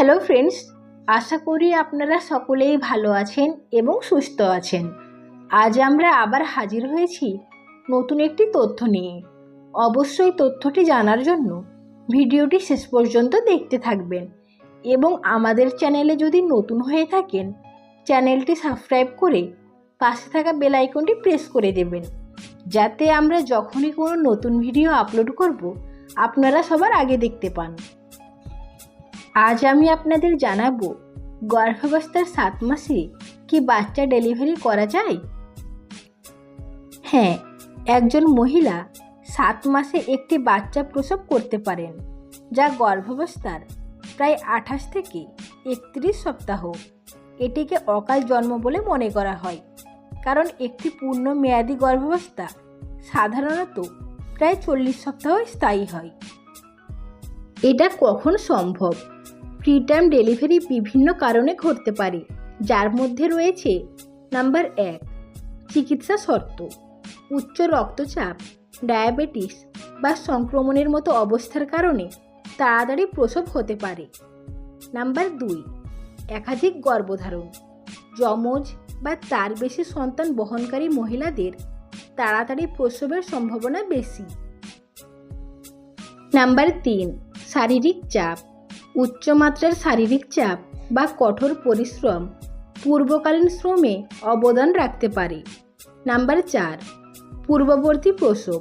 Hello friends আশা করি আপনারা সকলেই ভালো আছেন এবং সুস্থ আছেন। আজ আমরা আবার হাজির হয়েছি নতুন একটি তথ্য নিয়ে। অবশ্যই তথ্যটি জানার জন্য ভিডিওটি শেষ পর্যন্ত দেখতে থাকবেন এবং আমাদের চ্যানেলে যদি নতুন হয়ে থাকেন, চ্যানেলটি সাবস্ক্রাইব করে পাশে থাকা বেল আইকনটি প্রেস করে দেবেন। যাতে আমরা যখনই কোনো নতুন ভিডিও আপলোড করব, আপনারা সবার আগে দেখতে পান। আজ আমি আপনাদের জানাব, গর্ভাবস্থার সাত মাসে কি বাচ্চা ডেলিভারি করা যায়? হ্যাঁ একজন মহিলা সাত মাসে একটি বাচ্চা প্রসব করতে পারেন, যা গর্ভাবস্থার প্রায় আঠাশ থেকে একত্রিশ সপ্তাহ। এটিকে অকাল জন্ম বলে মনে করা হয়, কারণ একটি পূর্ণ মেয়াদী গর্ভাবস্থা সাধারণত প্রায় চল্লিশ সপ্তাহ স্থায়ী হয়। এটা কখন সম্ভব। প্রিটার্ম ডেলিভারি বিভিন্ন কারণে ঘটতে পারে, যার মধ্যে রয়েছে নাম্বার এক, চিকিৎসা শর্ত, উচ্চ রক্তচাপ ডায়াবেটিস বা সংক্রমণের মতো অবস্থার কারণে তাড়াতাড়ি প্রসব হতে পারে। নাম্বার দুই, একাধিক গর্ভধারণ, যমজ বা তার বেশি সন্তান বহনকারী মহিলাদের তাড়াতাড়ি প্রসবের সম্ভাবনা বেশি। নাম্বার তিন শারীরিক চাপ, উচ্চমাত্রার শারীরিক চাপ বা কঠোর পরিশ্রম পূর্বকালীন শ্রমে অবদান রাখতে পারে। নাম্বার চার, পূর্ববর্তী প্রসব।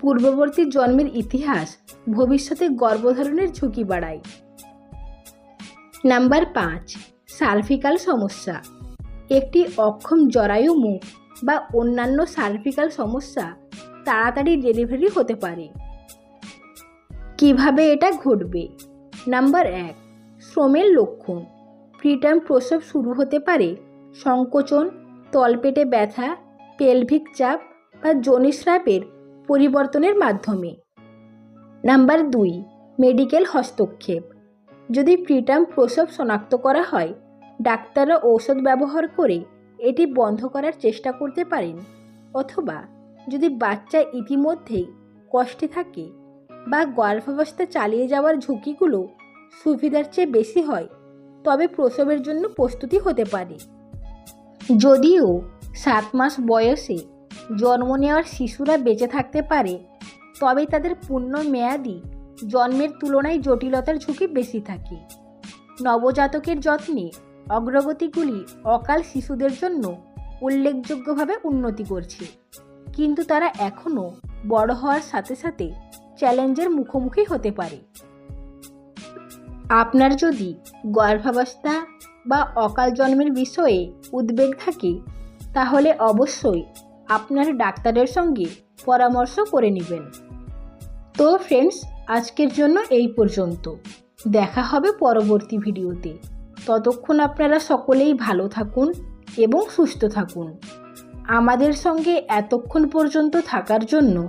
পূর্ববর্তী জন্মের ইতিহাস ভবিষ্যতে গর্ভধারণের ঝুঁকি বাড়ায়। নাম্বার পাঁচ, সার্ভিকাল সমস্যা। একটি অক্ষম জরায়ু মুখ বা অন্যান্য সার্ভিকাল সমস্যা তাড়াতাড়ি ডেলিভারি হতে পারে। কীভাবে এটা ঘটবে? নাম্বার এক, শ্রমের লক্ষণ। প্রিটার্ম প্রসব শুরু হতে পারে সংকোচন, তলপেটে ব্যথা, পেলভিক চাপ বা যৌনিস্রাবের পরিবর্তনের মাধ্যমে। নাম্বার দুই, মেডিকেল হস্তক্ষেপ। যদি প্রিটার্ম প্রসব শনাক্ত করা হয়, ডাক্তাররা ঔষধ ব্যবহার করে এটি বন্ধ করার চেষ্টা করতে পারেন। অথবা যদি বাচ্চা ইতিমধ্যেই কষ্টে থাকে বা গর্ভাবস্থা চালিয়ে যাওয়ার ঝুঁকিগুলো সুবিধার চেয়ে বেশি হয়, তবে প্রসবের জন্য প্রস্তুতি হতে পারে। যদিও সাত মাস বয়সে জন্ম নেওয়ার শিশুরা বেঁচে থাকতে পারে, তবে তাদের পূর্ণ মেয়াদি জন্মের তুলনায় জটিলতার ঝুঁকি বেশি থাকে। নবজাতকের যত্নে অগ্রগতিগুলি অকাল শিশুদের জন্য উল্লেখযোগ্যভাবে উন্নতি করছে, কিন্তু তারা এখনও বড় হওয়ার সাথে সাথে চ্যালেঞ্জের মুখোমুখি হতে পারে। আপনার যদি গর্ভাবস্থা বা অকাল জন্মের বিষয়ে উদ্বেগ থাকে, তাহলে অবশ্যই আপনার ডাক্তারের সঙ্গে পরামর্শ করে নেবেন। তো ফ্রেন্ডস আজকের জন্য এই পর্যন্ত। দেখা হবে পরবর্তী ভিডিওতে। ততক্ষণ আপনারা সকলেই ভালো থাকুন এবং সুস্থ থাকুন। আমাদের সঙ্গে এতক্ষণ পর্যন্ত থাকার জন্য